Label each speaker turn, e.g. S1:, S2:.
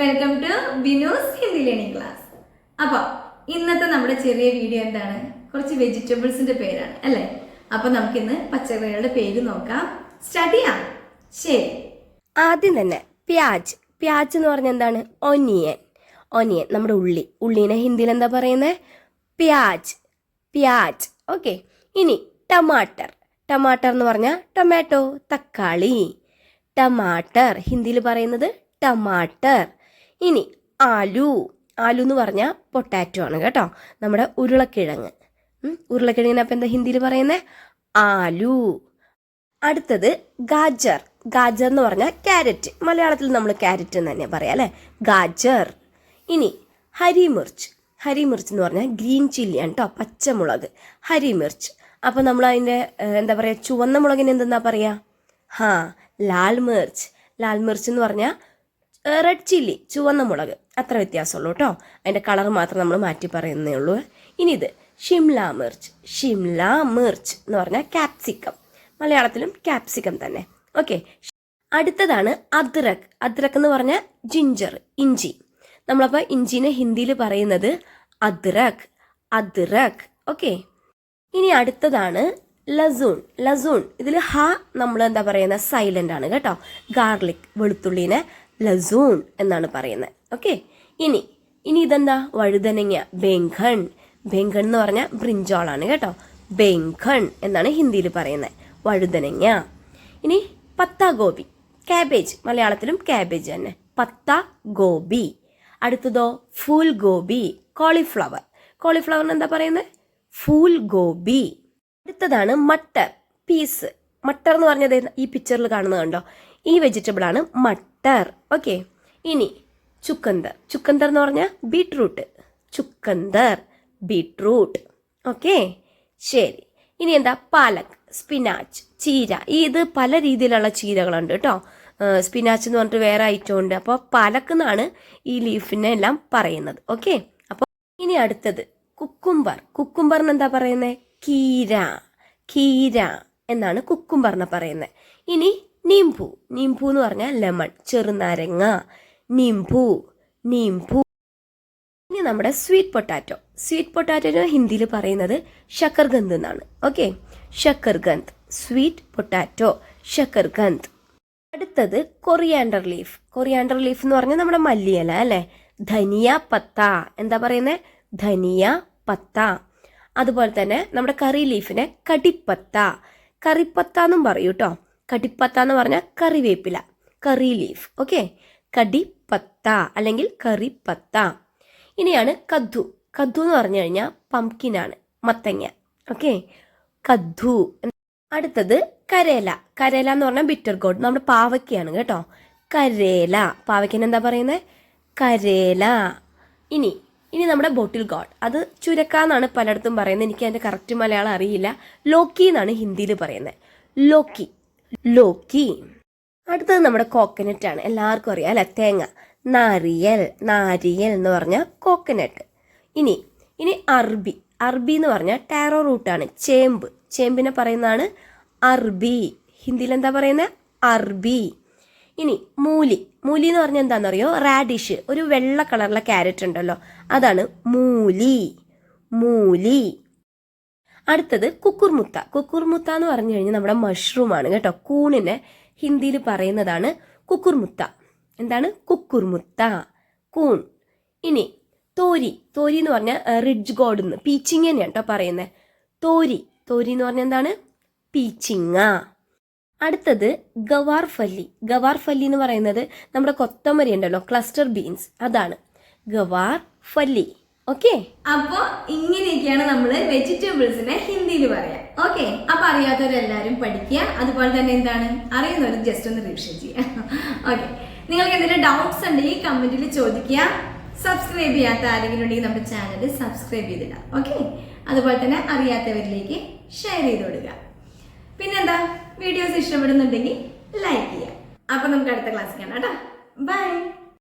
S1: Welcome to Binu's Hindi learning class അപ്പോൾ ഇന്നത്തെ നമ്മുടെ ചെറിയ വീഡിയോ എന്താണ്? കുറച്ച് വെജിറ്റബിൾസിന്റെ പേരാണ് അല്ലേ? അപ്പോൾ നമുക്കിന്ന് പച്ചക്കറികളുടെ പേര് നോക്കാം. സ്റ്റഡി ആണ് ശരി.
S2: ആദ്യം തന്നെ പ്യാജ്. പ്യാജ് എന്ന് പറഞ്ഞ എന്താണ്? ഒനിയൻ. ഒനിയൻ നമ്മുടെ ഉള്ളി. ഉള്ളിനെ ഹിന്ദിയിൽ എന്താ പറയുന്നത് പ്യാജ്. പ്യാജ്. ഓക്കെ. ഇനി ടമാട്ടർ. ടമാട്ടർ എന്ന് പറഞ്ഞാൽ ടൊമാറ്റോ തക്കാളി. ടമാട്ടർ ഹിന്ദിയിൽ പറയുന്നത് ടമാട്ടർ. ഇനി ആലു. ആലു എന്ന് പറഞ്ഞാൽ പൊട്ടാറ്റോ ആണ് കേട്ടോ. നമ്മുടെ ഉരുളക്കിഴങ്ങ്. ഉരുളക്കിഴങ്ങിനെ അപ്പം എന്താ ഹിന്ദിയിൽ പറയുന്നത് ആലു. അടുത്തത് ഗാജർ. ഗാജർ എന്ന് പറഞ്ഞാൽ ക്യാരറ്റ്. മലയാളത്തിൽ നമ്മൾ ക്യാരറ്റ് എന്ന് തന്നെ പറയാം അല്ലേ? ഗാജർ. ഇനി ഹരിമിർച്ച്. ഹരിമിർച്ച് എന്ന് പറഞ്ഞാൽ ഗ്രീൻ ചില്ലിയാണ് കേട്ടോ പച്ചമുളക്. ഹരിമിർച്ച്. അപ്പോൾ നമ്മൾ അതിന്റെ എന്താ പറയുക ചുവന്ന മുളകിന് എന്തെന്നാ പറയുക ഹാ ലാൽ മിർച്ച് ലാൽ മിർച്ച് എന്ന് പറഞ്ഞാൽ റെഡ് ചില്ലി ചുവന്ന മുളക്. അത്ര വ്യത്യാസമുള്ളൂ കേട്ടോ. അതിന്റെ കളർ മാത്രം നമ്മൾ മാറ്റി പറയുന്നേ ഉള്ളൂ. ഇനി ഇത് ഷിംല മിർച്ച്. ഷിംല മിർച്ച് എന്ന് പറഞ്ഞാൽ ക്യാപ്സിക്കം മലയാളത്തിലും ക്യാപ്സിക്കം തന്നെ. ഓക്കെ അടുത്തതാണ് അദ്രക്. അദ്രക് എന്ന് പറഞ്ഞാൽ ജിഞ്ചർ ഇഞ്ചി. നമ്മളപ്പോൾ ഇഞ്ചിനെ ഹിന്ദിയിൽ പറയുന്നത് അദ്രക് അദ്രക്. ഓക്കെ ഇനി അടുത്തതാണ് ലസൂൺ. ലസൂൺ. ഇതിൽ ഹ നമ്മൾ എന്താ പറയുന്നത് സൈലന്റ് ആണ് കേട്ടോ. ഗാർലിക് വെളുത്തുള്ളിനെ ലസൂൺ എന്നാണ് പറയുന്നത്. ഓക്കെ ഇനി ഇനി ഇതെന്താ? വഴുതനങ്ങ. ബെങ്കൺ. ബെങ്കൺ എന്ന് പറഞ്ഞാൽ ബ്രിഞ്ചോളാണ് കേട്ടോ. ബെങ്കൺ എന്നാണ് ഹിന്ദിയിൽ പറയുന്നത്. വഴുതനങ്ങ. ഇനി പത്ത ഗോപി കാബേജ് മലയാളത്തിലും കാബേജ് തന്നെ. പത്ത ഗോപി അടുത്തതോ ഫൂൽ ഗോപി കോളിഫ്ലവർ കോളിഫ്ലവറിന് എന്താ പറയുന്നത്? ഫൂൽ ഗോപി അടുത്തതാണ് മട്ടർ. പീസ് മട്ടർ എന്ന് പറഞ്ഞത് ഈ പിക്ചറിൽ കാണുന്നത് കണ്ടോ? ഈ വെജിറ്റബിൾ ആണ് മട്ടർ. ഓക്കെ ഇനി ചുക്കന്തർ ചുക്കന്തർ എന്ന് പറഞ്ഞാൽ ബീട്രൂട്ട് ചുക്കന്തർ ബീട്രൂട്ട് ഓക്കെ ശരി. ഇനി എന്താ? പാലക് സ്പിനാച്ച് ചീര. ഇത് പല രീതിയിലുള്ള ചീരകളുണ്ട് കേട്ടോ. സ്പിനാച്ച് എന്ന് പറഞ്ഞിട്ട് വേറെ ഐറ്റം ഉണ്ട്. അപ്പോൾ പാലക്ക് എന്നാണ് ഈ ലീഫിനെ എല്ലാം പറയുന്നത്. ഓക്കെ അപ്പോൾ ഇനി അടുത്തത്. കുക്കുംബർ. കുക്കുംബറിന് എന്താ പറയുന്നത് കീര. കീര. എന്നാണ് കുക്കുംബറിനെ പറയുന്നത് ഇനി നീംപു നീംപു എന്ന് പറഞ്ഞാൽ ലെമൺ ചെറുനാരങ്ങ. നീംപു നീംപു ഇനി നമ്മുടെ സ്വീറ്റ് പൊട്ടാറ്റോ. സ്വീറ്റ് പൊട്ടാറ്റോ ഹിന്ദിയിൽ പറയുന്നത് ഷക്കർഗന്ധ് എന്നാണ്. ഓക്കെ? ഷക്കർഗന്ധ് സ്വീറ്റ് പൊട്ടാറ്റോ. ഷക്കർഗന്ധ് അടുത്തത് കൊറിയാണ്ടർ ലീഫ്. കൊറിയാണ്ടർ ലീഫ് എന്ന് പറഞ്ഞാൽ നമ്മുടെ മല്ലിയല അല്ലേ? ധനിയ പത്ത. എന്താ പറയുന്നത് ധനിയ പത്ത. അതുപോലെ തന്നെ നമ്മുടെ കറി ലീഫിനെ കടിപ്പത്ത. കറിപ്പത്ത എന്നും പറയൂ കേട്ടോ കടിപ്പത്ത എന്ന് പറഞ്ഞാൽ കറിവേപ്പില കറി ലീഫ് ഓക്കെ കടിപ്പത്ത അല്ലെങ്കിൽ കറിപ്പത്ത. ഇനിയാണ് കദ്ദു. കദ്ദു എന്ന് പറഞ്ഞു കഴിഞ്ഞാൽ പംകിനാണ് മത്തങ്ങ ഓക്കെ കദ്ദു. അടുത്തത് കരേല. കരേല എന്ന് പറഞ്ഞാൽ ബിറ്റർ ഗോഡ് നമ്മുടെ പാവയ്ക്കയാണ് കേട്ടോ. കരേല. പാവയ്ക്കന് എന്താ പറയുന്നത് കരേല. ഇനി ഇനി നമ്മുടെ ബോട്ടിൽ ഗോഡ്. അത് ചുരക്ക എന്നാണ് പലയിടത്തും പറയുന്നത്. എനിക്ക് അതിന്റെ കറക്റ്റ് മലയാളം അറിയില്ല. ലോക്കി എന്നാണ് ഹിന്ദിയിൽ പറയുന്നത്. ലോക്കി. ലോക്കി. അടുത്തത് നമ്മുടെ കോക്കനട്ട് ആണ്. എല്ലാവർക്കും അറിയാം അല്ലെ? തേങ്ങ. നാരിയൽ നാരിയൽ എന്ന് പറഞ്ഞാൽ കോക്കനട്ട് ഇനി ഇനി അർബി. അർബി എന്ന് പറഞ്ഞാൽ ടാറോ റൂട്ടാണ് ചേമ്പ്. ചേമ്പിനെ പറയുന്നതാണ് അർബി. ഹിന്ദിയിൽ എന്താ പറയുന്നത്? അർബി. ഇനി മൂലി. മൂലി എന്ന് പറഞ്ഞാൽ എന്താണെന്നറിയോ? റാഡിഷ് ഒരു വെള്ള കളറിലെ ക്യാരറ്റ് ഉണ്ടല്ലോ. അതാണ് മൂലി. മൂലി. അടുത്തത് കുക്കുർമുത്ത. കുക്കുർമുത്ത എന്ന് പറഞ്ഞു കഴിഞ്ഞാൽ നമ്മുടെ മഷ്റൂം ആണ് കേട്ടോ. കൂണിനെ ഹിന്ദിയിൽ പറയുന്നതാണ് കുക്കുർമുത്ത. എന്താണ്? കുക്കുർമുത്ത. കൂൺ ഇനി തോരി. തോരി എന്ന് പറഞ്ഞാൽ റിഡ്ജ് ഗോഡ് എന്ന്. പീച്ചിങ് തന്നെയാണ് കേട്ടോ പറയുന്നത്. തോരി. തോരി എന്ന് പറഞ്ഞാൽ എന്താണ്? പീച്ചിങ്ങ അടുത്തത് ഗവാർ ഫല്ലി ഗവാർ ഫല്ലി എന്ന് പറയുന്നത് നമ്മുടെ കൊത്തമരി ഉണ്ടല്ലോ ക്ലസ്റ്റർ ബീൻസ് അതാണ്. ഗവാർ ഫല്ലി ഓക്കെ
S1: അപ്പോൾ ഇങ്ങനെയൊക്കെയാണ് നമ്മൾ വെജിറ്റബിൾസിനെ ഹിന്ദിയിൽ പറയാം. ഓക്കെ അപ്പൊ അറിയാത്തവരെല്ലാരും പഠിക്കുക. അതുപോലെ തന്നെ എന്താണ്? അറിയുന്നവർ ജസ്റ്റ് ഒന്ന് റിവിഷൻ ചെയ്യുക. ഓക്കെ നിങ്ങൾക്ക് എന്തെങ്കിലും ഡൗട്ട്സ് ഉണ്ടെങ്കിൽ കമന്റിൽ ചോദിക്കുക. സബ്സ്ക്രൈബ് ചെയ്യാത്ത ആരെങ്കിലും ഉണ്ടെങ്കിൽ നമ്മുടെ ചാനൽ സബ്സ്ക്രൈബ് ചെയ്തിടാം ഓക്കെ അതുപോലെ തന്നെ അറിയാത്തവരിലേക്ക് ഷെയർ ചെയ്ത് കൊടുക്കുക. പിന്നെന്താ? വീഡിയോസ് ഇഷ്ടപ്പെടുന്നുണ്ടെങ്കിൽ ലൈക്ക് ചെയ്യുക. അപ്പൊ നമുക്ക് അടുത്ത ക്ലാസ് കാണാം കേട്ടോ. ബൈ